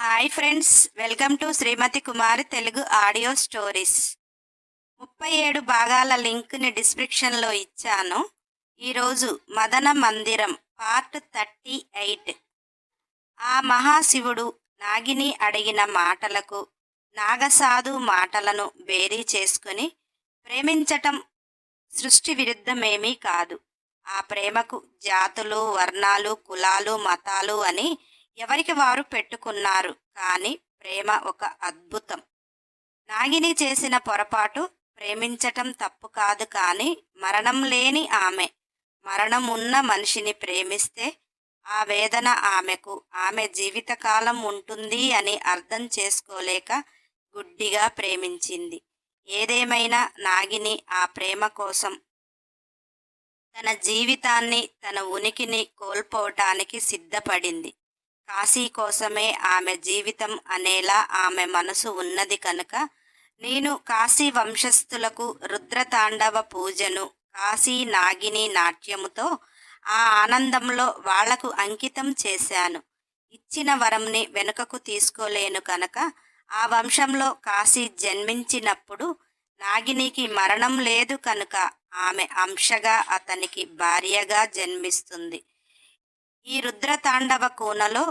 Hi friends welcome to Srimathi Kumari Telugu audio stories ముప్పై ఏడు భాగాల లింక్ని డిస్క్రిప్షన్లో ఇచ్చాను. ఈరోజు మదన మందిరం పార్ట్ థర్టీ ఎయిట్ ఆ మహాశివుడు నాగిని అడిగిన మాటలకు నాగసాధు మాటలను బేరీ చేసుకుని ప్రేమించటం సృష్టి విరుద్ధమేమీ కాదు. ఆ ప్రేమకు జాతులు వర్ణాలు కులాలు మతాలు అని ఎవరికి వారు పెట్టుకున్నారు? కానీ ప్రేమ ఒక అద్భుతం. నాగిని చేసిన పొరపాటు ప్రేమించటం తప్పు కాదు కానీ మరణం లేని ఆమె. మరణం ఉన్న మనిషిని ప్రేమిస్తే ఆ వేదన ఆమెకు ఆమె జీవితకాలం ఉంటుంది అని అర్థం చేసుకోలేక గుడ్డిగా ప్రేమించింది. ఏదేమైనా నాగిని ఆ ప్రేమ కోసం తన జీవితాన్ని తన ఉనికిని కోల్పోవటానికి సిద్ధపడింది. కాశీ కోసమే ఆమె జీవితం అనేలా ఆమె మనసు ఉన్నది కనుక నేను కాశీ వంశస్థులకు రుద్రతాండవ పూజను కాశీ నాగిని నాట్యముతో ఆ ఆనందంలో వాళ్ళకు అంకితం చేశాను. ఇచ్చిన వరంని వెనుకకు తీసుకోలేను కనుక ఆ వంశంలో కాశీ జన్మించినప్పుడు నాగినికి మరణం లేదు కనుక ఆమె అంశగా అతనికి భార్యగా జన్మిస్తుంది. ఈ రుద్రతాండవ కూనలో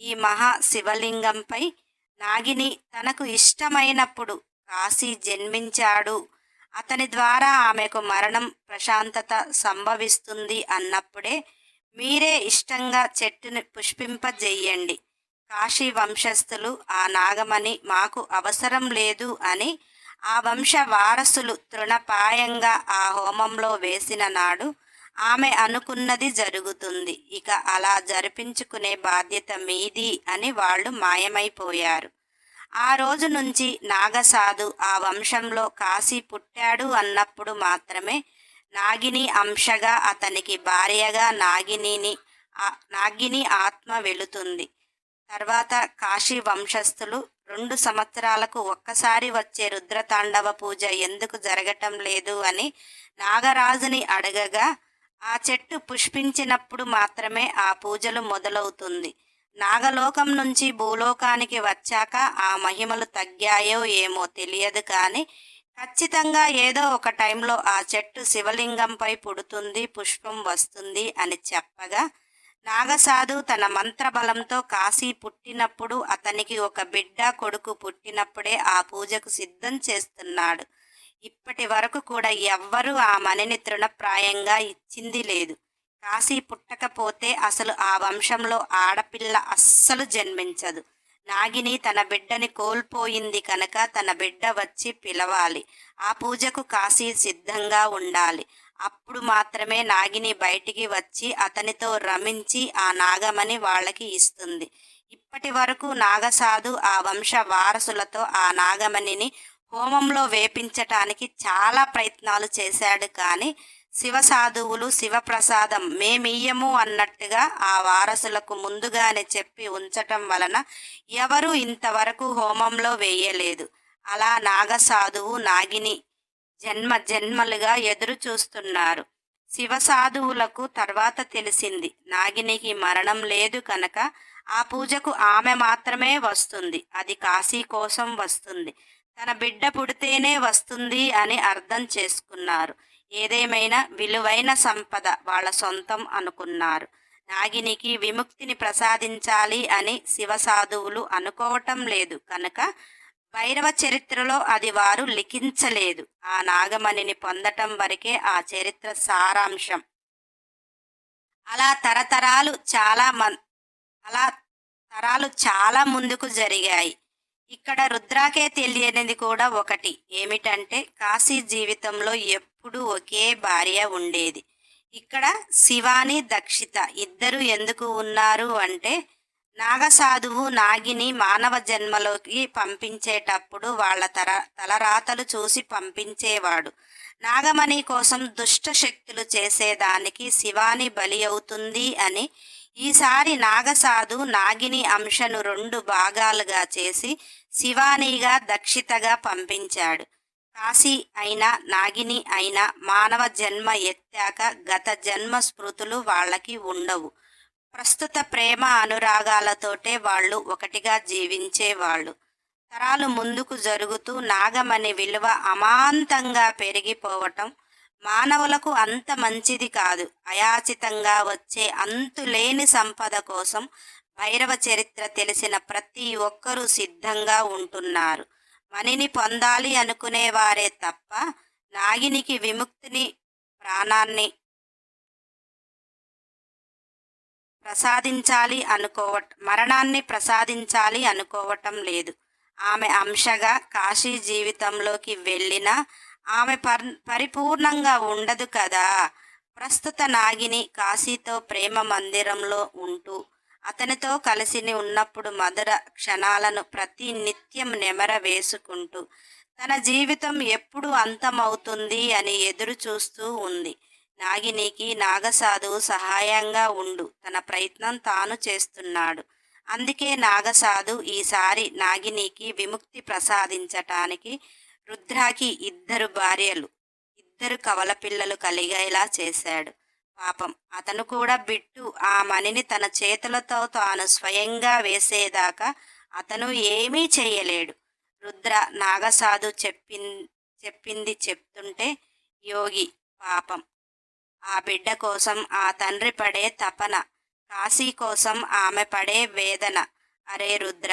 ఈ మహా శివలింగంపై నాగిని తనకు ఇష్టమైనప్పుడు కాశీ జన్మించాడు. అతని ద్వారా ఆమెకు మరణం ప్రశాంతత సంభవిస్తుంది అన్నప్పుడే మీరే ఇష్టంగా చెట్టుని పుష్పింపజేయండి. కాశీ వంశస్థులు ఆ నాగమణి మాకు అవసరం లేదు అని ఆ వంశ వారసులు తృణపాయంగా ఆ హోమంలో వేసిన నాడు ఆమె అనుకున్నది జరుగుతుంది. ఇక అలా జరిపించుకునే బాధ్యత మీది అని వాళ్ళు మాయమైపోయారు. ఆ రోజు నుంచి నాగసాధు ఆ వంశంలో కాశీ పుట్టాడు అన్నప్పుడు మాత్రమే నాగిని అంశగా అతనికి భార్యగా నాగినిని నాగిని ఆత్మ వెళుతుంది. తర్వాత కాశీ వంశస్థులు రెండు సంవత్సరాలకు ఒక్కసారి వచ్చే రుద్రతాండవ పూజ ఎందుకు జరగటం లేదు అని నాగరాజుని అడగగా ఆ చెట్టు పుష్పించినప్పుడు మాత్రమే ఆ పూజలు మొదలవుతుంది. నాగలోకం నుంచి భూలోకానికి వచ్చాక ఆ మహిమలు తగ్గాయో ఏమో తెలియదు కానీ ఖచ్చితంగా ఏదో ఒక టైంలో ఆ చెట్టు శివలింగంపై పుడుతుంది పుష్పం వస్తుంది అని చెప్పగా నాగసాధు తన మంత్రబలంతో కాశీ పుట్టినప్పుడు అతనికి ఒక బిడ్డ కొడుకు పుట్టినప్పుడే ఆ పూజకు సిద్ధం చేస్తున్నాడు. ఇప్పటి వరకు కూడా ఎవ్వరూ ఆ మణిని తృణప్రాయంగా ఇచ్చింది లేదు. కాశీ పుట్టకపోతే అసలు ఆ వంశంలో ఆడపిల్ల అస్సలు జన్మించదు. నాగిని తన బిడ్డని కోల్పోయింది కనుక తన బిడ్డ వచ్చి పిలవాలి. ఆ పూజకు కాశీ సిద్ధంగా ఉండాలి. అప్పుడు మాత్రమే నాగిని బయటికి వచ్చి అతనితో రమించి ఆ నాగమని వాళ్ళకి ఇస్తుంది. ఇప్పటి వరకు నాగసాధు ఆ వంశ వారసులతో ఆ నాగమణిని హోమంలో వేపించటానికి చాలా ప్రయత్నాలు చేశాడు కానీ శివసాధువులు శివప్రసాదం మేమియ్యము అన్నట్టుగా ఆ వారసులకు ముందుగానే చెప్పి ఉంచటం వలన ఎవరూ ఇంతవరకు హోమంలో వేయలేదు. అలా నాగసాధువు నాగిని జన్మ జన్మలుగా ఎదురు చూస్తున్నారు. శివసాధువులకు తర్వాత తెలిసింది నాగినికి మరణం లేదు కనుక ఆ పూజకు ఆమె మాత్రమే వస్తుంది అది కాశీ కోసం వస్తుంది. తన బిడ్డ పుడితేనే వస్తుంది అని అర్థం చేసుకున్నారు. ఏదేమైనా విలువైన సంపద వాళ్ళ సొంతం అనుకున్నారు. నాగినికి విముక్తిని ప్రసాదించాలి అని శివసాధువులు అనుకోవటం లేదు కనుక భైరవ చరిత్రలో అది వారు లిఖించలేదు. ఆ నాగమణిని పొందటం వరకే ఆ చరిత్ర సారాంశం. అలా తరతరాలు చాలా మన్ అలా తరాలు చాలా ముందుకు జరిగాయి. ఇక్కడ రుద్రాకే తెలియనిది కూడా ఒకటి. ఏమిటంటే కాశీ జీవితంలో ఎప్పుడూ ఒకే భార్య ఉండేది. ఇక్కడ శివాని దక్షిత. ఇద్దరు ఎందుకు ఉన్నారు అంటే నాగసాధువు నాగిని మానవ జన్మలోకి పంపించేటప్పుడు వాళ్ళ తర తలరాతలు చూసి పంపించేవాడు. నాగమణి కోసం దుష్ట శక్తులు చేసేదానికి శివాని బలి అవుతుంది అని ఈసారి నాగసాధు నాగిని అంశను రెండు భాగాలుగా చేసి శివానిగా దక్షితగా పంపించాడు. కాశీ అయినా నాగిని అయినా మానవ జన్మ ఎత్తాక గత జన్మ స్మృతులు వాళ్ళకి ఉండవు. ప్రస్తుత ప్రేమ అనురాగాలతోటే వాళ్ళు ఒకటిగా జీవించేవాళ్ళు. తరాలు ముందుకు జరుగుతూ నాగమణి విలువ అమాంతంగా పెరిగిపోవటం మానవులకు అంత మంచిది కాదు. అయాచితంగా వచ్చే అంతులేని సంపద కోసం భైరవ చరిత్ర తెలిసిన ప్రతి ఒక్కరూ సిద్ధంగా ఉంటున్నారు. మణిని పొందాలి అనుకునేవారే తప్ప నాగినికి విముక్తిని ప్రాణాన్ని ప్రసాదించాలి అనుకోవట మరణాన్ని ప్రసాదించాలి అనుకోవటం లేదు. ఆమె అంశగా కాశీ జీవితంలోకి వెళ్ళినా ఆమె పరిపూర్ణంగా ఉండదు కదా. ప్రస్తుత నాగిని కాశీతో ప్రేమ మందిరంలో ఉంటూ అతనితో కలిసి ఉన్నప్పుడు మధుర క్షణాలను ప్రతి నిత్యం నెమర వేసుకుంటూ తన జీవితం ఎప్పుడు అంతమవుతుంది అని ఎదురు చూస్తూ ఉంది. నాగినికి నాగసాధువు సహాయంగా ఉండు తన ప్రయత్నం తాను చేస్తున్నాడు. అందుకే నాగసాధు ఈసారి నాగినికి విముక్తి ప్రసాదించటానికి రుద్రాకి ఇద్దరు భార్యలు. ఇద్దరు కవల పిల్లలు కలిగేలా చేశాడు. పాపం అతను కూడా బిట్టు ఆ మణిని తన చేతులతో తాను స్వయంగా వేసేదాకా అతను ఏమీ చేయలేడు. రుద్ర నాగసాధు చెప్పిం చెప్పింది చెప్తుంటే యోగి పాపం. ఆ బిడ్డ కోసం ఆ తండ్రి పడే తపన కాశీ కోసం ఆమె పడే వేదన. అరే రుద్ర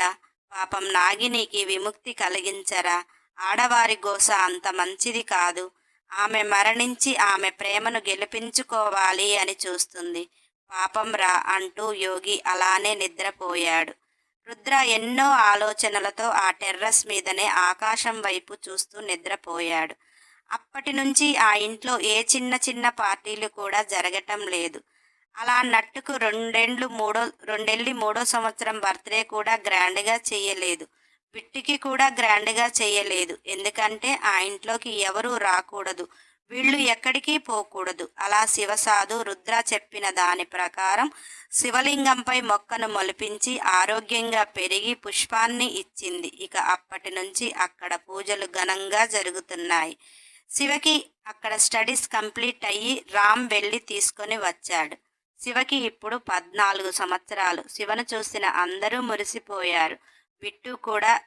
పాపం నాగినికి విముక్తి కలిగించరా? ఆడవారి గోస అంత మంచిది కాదు. ఆమె మరణించి ఆమె ప్రేమను గెలిపించుకోవాలి అని చూస్తుంది. పాపం రా అంటూ యోగి అలానే నిద్రపోయాడు. రుద్ర ఎన్నో ఆలోచనలతో ఆ టెర్రస్ మీదనే ఆకాశం వైపు చూస్తూ నిద్రపోయాడు. అప్పటి నుంచి ఆ ఇంట్లో ఏ చిన్న చిన్న పార్టీలు కూడా జరగటం లేదు. అలా నట్టుకు రెండేండ్లు మూడో రెండేళ్ళి మూడో సంవత్సరం బర్త్డే కూడా గ్రాండ్గా చేయలేదు. పిట్టికి కూడా గ్రాండ్గా చేయలేదు. ఎందుకంటే ఆ ఇంట్లోకి ఎవరూ రాకూడదు. వీళ్ళు ఎక్కడికి పోకూడదు. అలా శివసాధు రుద్ర చెప్పిన దాని ప్రకారం శివలింగంపై మొక్కను మొలిపించి ఆరోగ్యంగా పెరిగి పుష్పాన్ని ఇచ్చింది. ఇక అప్పటి నుంచి అక్కడ పూజలు ఘనంగా జరుగుతున్నాయి. శివకి అక్కడ స్టడీస్ కంప్లీట్ అయ్యి రామ్ వెళ్ళి తీసుకొని వచ్చాడు. శివకి ఇప్పుడు పద్నాలుగు సంవత్సరాలు. శివను చూసిన అందరూ మురిసిపోయారు. బిట్టు కూడా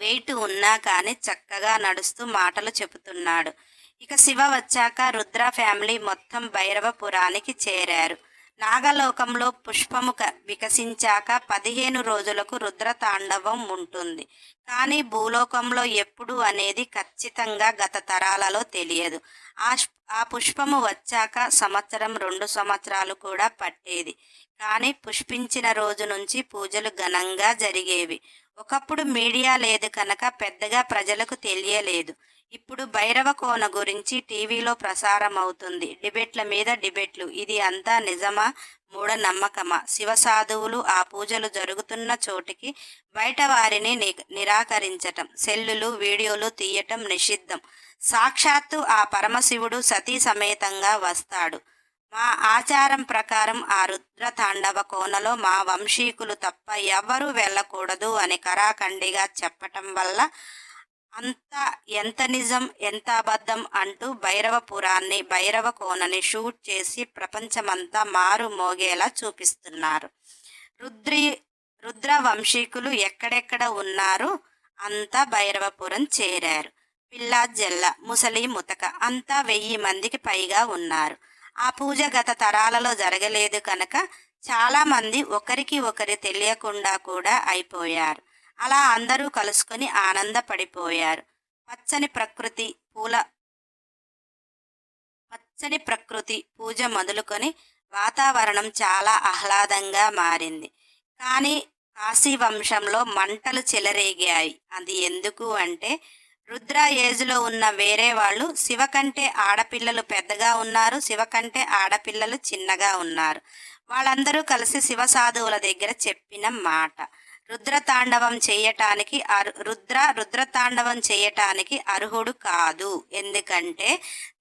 వెయిట్ ఉన్నా కానీ చక్కగా నడుస్తూ మాటలు చెబుతున్నాడు. ఇక శివ వచ్చాక రుద్ర ఫ్యామిలీ మొత్తం భైరవపురానికి చేరారు. నాగలోకంలో పుష్పము క- వికసించాక పదిహేను రోజులకు రుద్ర తాండవం ఉంటుంది. కానీ భూలోకంలో ఎప్పుడు అనేది ఖచ్చితంగా గత తరాలలో తెలియదు. ఆ ఆ పుష్పము వచ్చాక సంవత్సరం రెండు సంవత్సరాలు కూడా పట్టేది. కానీ పుష్పించిన రోజు నుంచి పూజలు ఘనంగా జరిగేవి. ఒకప్పుడు మీడియా లేదు కనుక పెద్దగా ప్రజలకు తెలియలేదు. ఇప్పుడు భైరవ కోన గురించి టీవీలో ప్రసారం అవుతుంది డిబేట్ల మీద డిబేట్లు. ఇది అంతా నిజమా? మూఢనమ్మకమా? శివసాధువులు ఆ పూజలు జరుగుతున్న చోటికి బయట వారిని ని- నిరాకరించటం సెల్లులు వీడియోలు తీయటం నిషిద్ధం. సాక్షాత్తు ఆ పరమశివుడు సతీ సమేతంగా వస్తాడు. మా ఆచారం ప్రకారం ఆ రుద్ర తాండవ కోనలో మా వంశీకులు తప్ప ఎవరూ వెళ్ళకూడదు అని కరాఖండిగా చెప్పటం వల్ల అంత ఎంత నిజం ఎంత అబద్ధం అంటూ భైరవపురాన్ని భైరవ కోనని షూట్ చేసి ప్రపంచమంతా మారు మోగేలా చూపిస్తున్నారు. రుద్రి రుద్ర వంశీకులు ఎక్కడెక్కడ ఉన్నారు? అంతా భైరవపురం చేరారు. పిల్లా జెల్లా ముసలి ముతక అంతా వెయ్యి మందికి పైగా ఉన్నారు. ఆ పూజ గత తరాలలో జరగలేదు కనుక చాలామంది ఒకరికి ఒకరి తెలియకుండా కూడా అయిపోయారు. అలా అందరూ కలుసుకొని ఆనందపడిపోయారు. పచ్చని ప్రకృతి పూల పచ్చని ప్రకృతి పూజ మొదలుకొని వాతావరణం చాలా ఆహ్లాదంగా మారింది. కానీ కాశీ వంశంలో మంటలు చెలరేగాయి. అది ఎందుకు అంటే రుద్ర ఏజ్లో ఉన్న వేరే వాళ్ళు శివ కంటే ఆడపిల్లలు పెద్దగా ఉన్నారు శివ కంటే ఆడపిల్లలు చిన్నగా ఉన్నారు. వాళ్ళందరూ కలిసి శివ సాధువుల దగ్గర చెప్పిన మాట. రుద్రతాండవం చేయటానికి అరు రుద్ర రుద్రతాండవం చేయటానికి అర్హుడు కాదు. ఎందుకంటే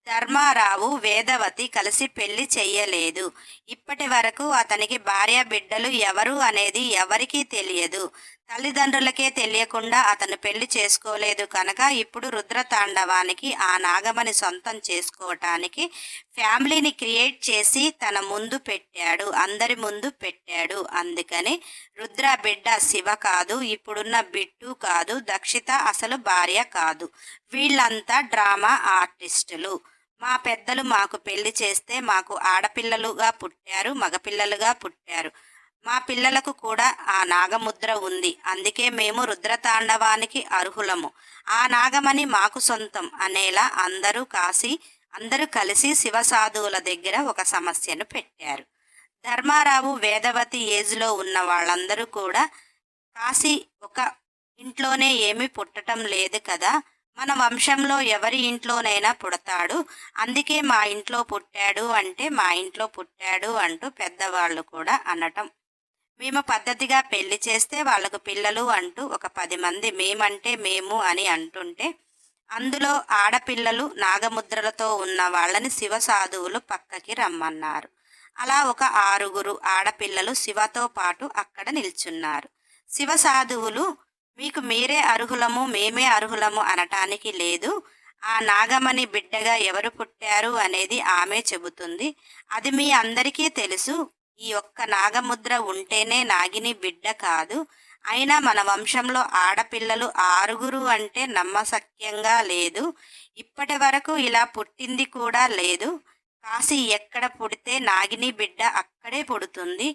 ధర్మారావు వేదవతి కలిసి పెళ్ళి చెయ్యలేదు. ఇప్పటి వరకు అతనికి భార్య బిడ్డలు ఎవరు అనేది ఎవరికీ తెలియదు. తల్లిదండ్రులకే తెలియకుండా అతను పెళ్ళి చేసుకోలేదు కనుక ఇప్పుడు రుద్రతాండవానికి ఆ నాగమని సొంతం చేసుకోవటానికి ఫ్యామిలీని క్రియేట్ చేసి తన ముందు పెట్టాడు అందరి ముందు పెట్టాడు. అందుకని రుద్ర బిడ్డ శివ కాదు ఇప్పుడున్న బిట్టు కాదు దక్షిత అసలు భార్య కాదు. వీళ్ళంతా డ్రామా ఆర్టిస్టులు. మా పెద్దలు మాకు పెళ్ళి చేస్తే మాకు ఆడపిల్లలుగా పుట్టారు మగపిల్లలుగా పుట్టారు. మా పిల్లలకు కూడా ఆ నాగముద్ర ఉంది. అందుకే మేము రుద్రతాండవానికి అర్హులము. ఆ నాగమణి మాకు సొంతం అనేలా అందరూ కాసి అందరూ కలిసి శివసాధువుల దగ్గర ఒక సమస్యను పెట్టారు. ధర్మారావు వేదవతి ఏజ్లో ఉన్న వాళ్ళందరూ కూడా కాశీ ఒక ఇంట్లోనే ఏమీ పుట్టటం లేదు కదా మన వంశంలో ఎవరి ఇంట్లోనైనా పుడతాడు. అందుకే మా ఇంట్లో పుట్టాడు అంటే మా ఇంట్లో పుట్టాడు అంటూ పెద్దవాళ్ళు కూడా అనటం మేము పద్ధతిగా పెళ్ళి చేస్తే వాళ్ళకు పిల్లలు అంటూ ఒక పది మంది మేమంటే మేము అని అంటుంటే అందులో ఆడపిల్లలు నాగముద్రలతో ఉన్న వాళ్ళని శివ సాధువులు పక్కకి రమ్మన్నారు. అలా ఒక ఆరుగురు ఆడపిల్లలు శివతో పాటు అక్కడ నిల్చున్నారు. శివ సాధువులు మీకు మీరే అర్హులము మేమే అర్హులము అనటానికి లేదు. ఆ నాగమణి బిడ్డగా ఎవరు పుట్టారు? అనేది ఆమె చెబుతుంది. అది మీ అందరికీ తెలుసు. ఈ ఒక్క నాగముద్ర ఉంటేనే నాగిని బిడ్డ కాదు. అయినా మన వంశంలో ఆడపిల్లలు ఆరుగురు అంటే నమ్మసక్యంగా లేదు. ఇప్పటి వరకు ఇలా పుట్టింది కూడా లేదు. కాశీ ఎక్కడ పుడితే నాగిని బిడ్డ అక్కడే పుడుతుంది.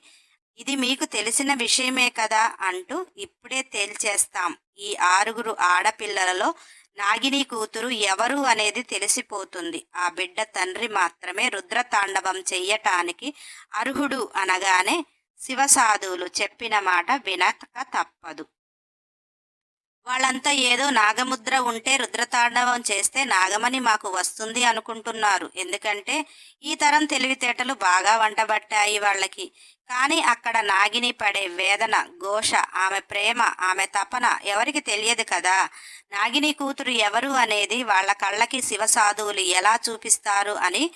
ఇది మీకు తెలిసిన విషయమే కదా అంటూ ఇప్పుడే తేల్చేస్తాం. ఈ ఆరుగురు ఆడపిల్లలలో నాగిని కూతురు ఎవరు అనేది తెలిసిపోతుంది. ఆ బిడ్డ తండ్రి మాత్రమే రుద్రతాండవం చెయ్యటానికి అర్హుడు అనగానే శివసాధువులు చెప్పిన మాట వినక తప్పదు. వాళ్ళంతా ఏదో నాగముద్ర ఉంటే రుద్రతాండవం చేస్తే నాగమణి మాకు వస్తుంది అనుకుంటున్నారు. ఎందుకంటే ఈ తరం తెలివితేటలు బాగా వంటబట్టాయి వాళ్ళకి. కానీ అక్కడ నాగిని పడే వేదన ఘోష ఆమె ప్రేమ ఆమె తపన ఎవరికి తెలియదు కదా? నాగిని కూతురు ఎవరు అనేది వాళ్ళ కళ్ళకి శివసాధువులు ఎలా చూపిస్తారు అని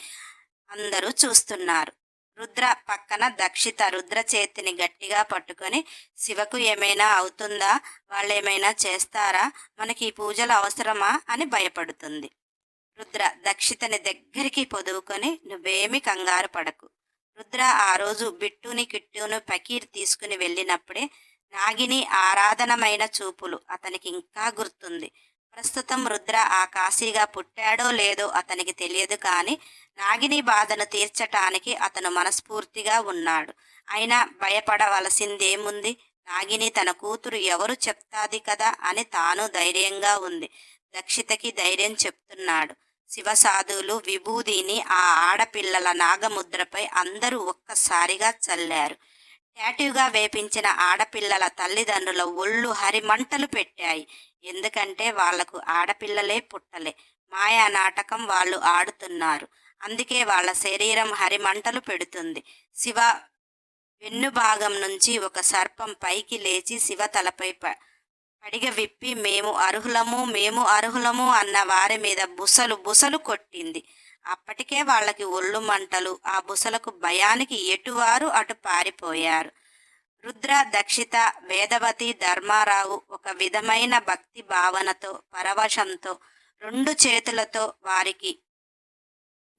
అందరూ చూస్తున్నారు. రుద్ర పక్కన దక్షిత రుద్ర చేతిని గట్టిగా పట్టుకొని శివకు ఏమైనా అవుతుందా? వాళ్ళు ఏమైనా చేస్తారా? మనకి ఈ పూజలు అవసరమా? అని భయపడుతుంది. రుద్ర దక్షితని దగ్గరికి పొదువుకొని నువ్వేమి కంగారు పడకు. రుద్ర ఆ రోజు బిట్టుని కిట్టును పకీర్ తీసుకుని వెళ్ళినప్పుడే నాగిని ఆరాధనమైన చూపులు అతనికి ఇంకా గుర్తుంది. ప్రస్తుతం రుద్ర ఆ కాశీగా పుట్టాడో లేదో అతనికి తెలియదు కానీ నాగిని బాధను తీర్చటానికి అతను మనస్ఫూర్తిగా ఉన్నాడు. అయినా భయపడవలసిందేముంది? నాగిని తన కూతురు ఎవరు చెప్తాది కదా అని తాను ధైర్యంగా ఉంది. దక్షితకి ధైర్యం చెప్తున్నాడు. శివసాధువులు విభూదిని ఆ ఆడపిల్లల నాగముద్రపై అందరూ ఒక్కసారిగా చల్లారు. టాటూగా వేపించిన ఆడపిల్లల తల్లిదండ్రుల ఒళ్ళు హరిమంటలు పెట్టాయి. ఎందుకంటే వాళ్ళకు ఆడపిల్లలే పుట్టలే. మాయా నాటకం వాళ్ళు ఆడుతున్నారు. అందుకే వాళ్ళ శరీరం హరిమంటలు పెడుతుంది. శివ వెన్నుభాగం నుంచి ఒక సర్పం పైకి లేచి శివ తలపై ప పడిగ విప్పి మేము అర్హులము మేము అర్హులము అన్న వారి మీద బుసలు బుసలు కొట్టింది. అప్పటికే వాళ్ళకి ఒళ్ళు మంటలు ఆ బుసలకు భయానికి ఎటువారు అటు పారిపోయారు. రుద్ర దక్షిత వేదవతి ధర్మారావు ఒక విధమైన భక్తి భావనతో పరవశంతో రెండు చేతులతో వారికి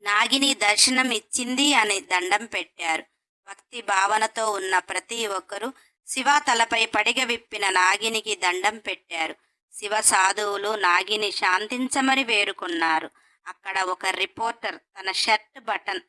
నాగిని దర్శనం ఇచ్చింది అని దండం పెట్టారు. భక్తి భావనతో ఉన్న ప్రతి ఒక్కరూ శివ తలపై పడిగ విప్పిన నాగినికి దండం పెట్టారు. శివ సాధువులు నాగిని శాంతించమని వేరుకున్నారు అక్కడ ఒక రిపోర్టర్ తన షర్ట్ బటన్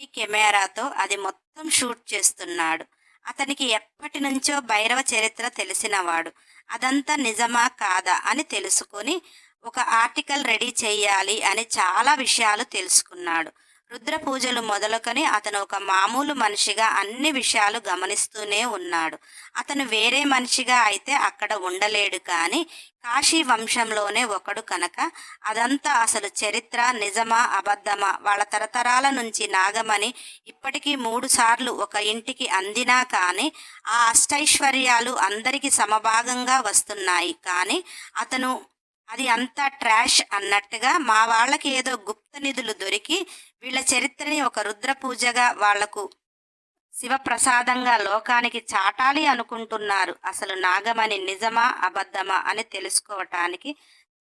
ఈ కెమెరాతో అది మొత్తం షూట్ చేస్తున్నాడు. అతనికి ఎప్పటి నుంచో భైరవ చరిత్ర తెలిసినవాడు. అదంతా నిజమా కాదా అని తెలుసుకొని ఒక ఆర్టికల్ రెడీ చేయాలి అని చాలా విషయాలు తెలుసుకున్నాడు. రుద్ర పూజలు మొదలుకొని అతను ఒక మామూలు మనిషిగా అన్ని విషయాలు గమనిస్తూనే ఉన్నాడు. అతను వేరే మనిషిగా అయితే అక్కడ ఉండలేడు కానీ కాశీ వంశంలోనే ఒకడు కనుక అదంతా అసలు చరిత్ర నిజమా అబద్ధమా వాళ్ళ తరతరాల నుంచి నాగమని ఇప్పటికీ మూడు సార్లు ఒక ఇంటికి అందినా కానీ ఆ అష్టైశ్వర్యాలు అందరికీ సమభాగంగా వస్తున్నాయి. కానీ అతను అది అంతా ట్రాష్ అన్నట్టుగా మా వాళ్ళకి ఏదో గుప్త నిధులు దొరికి వీళ్ళ చరిత్రని ఒక రుద్ర పూజగా వాళ్ళకు శివప్రసాదంగా లోకానికి చాటాలి అనుకుంటున్నారు. అసలు నాగమణి నిజమా అబద్ధమా అని తెలుసుకోవటానికి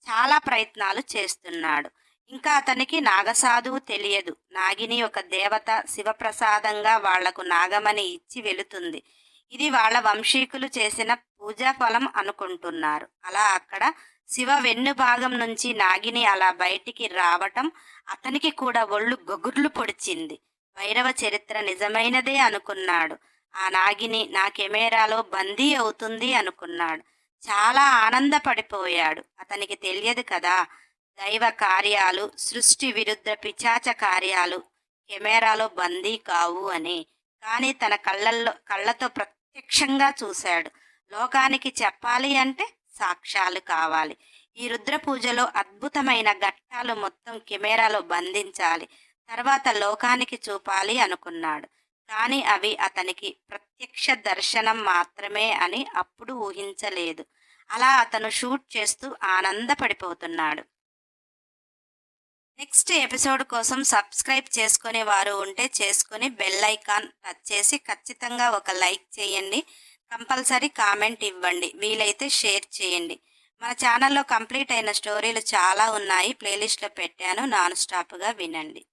చాలా ప్రయత్నాలు చేస్తున్నాడు. ఇంకా అతనికి నాగసాధువు తెలియదు. నాగిని ఒక దేవత శివప్రసాదంగా వాళ్ళకు నాగమణి ఇచ్చి వెళుతుంది. ఇది వాళ్ళ వంశీకులు చేసిన పూజా ఫలం అనుకుంటున్నారు. అలా అక్కడ శివ వెన్ను భాగం నుంచి నాగిని అలా బయటికి రావటం అతనికి కూడా ఒళ్ళు గొగుర్లు పొడిచింది. భైరవ చరిత్ర నిజమైనదే అనుకున్నాడు. ఆ నాగిని నా కెమెరాలో బందీ అవుతుంది అనుకున్నాడు. చాలా ఆనందపడిపోయాడు. అతనికి తెలియదు కదా దైవ కార్యాలు సృష్టి విరుద్ధ పిచాచ కార్యాలు కెమెరాలో బందీ కావు అని. కానీ తన కళ్ళల్లో కళ్ళతో ప్రత్యక్షంగా చూశాడు. లోకానికి చెప్పాలి అంటే సాక్ష్యాలు కావాలి. ఈ రుద్ర పూజలో అద్భుతమైన ఘట్టాలు మొత్తం కెమెరాలో బంధించాలి. తర్వాత లోకానికి చూపాలి అనుకున్నాడు. కానీ అవి అతనికి ప్రత్యక్ష దర్శనం మాత్రమే అని అప్పుడు ఊహించలేదు. అలా అతను షూట్ చేస్తూ ఆనందపడిపోతున్నాడు. నెక్స్ట్ ఎపిసోడ్ కోసం సబ్స్క్రైబ్ చేసుకునే వారు ఉంటే చేసుకుని బెల్ ఐకాన్ టచ్ చేసి ఖచ్చితంగా ఒక లైక్ చేయండి. కంపల్సరీ కామెంట్ ఇవ్వండి. వీలైతే షేర్ చేయండి. మన ఛానల్లో కంప్లీట్ అయిన స్టోరీలు చాలా ఉన్నాయి. ప్లేలిస్ట్లో పెట్టాను. నాన్ స్టాప్గా వినండి.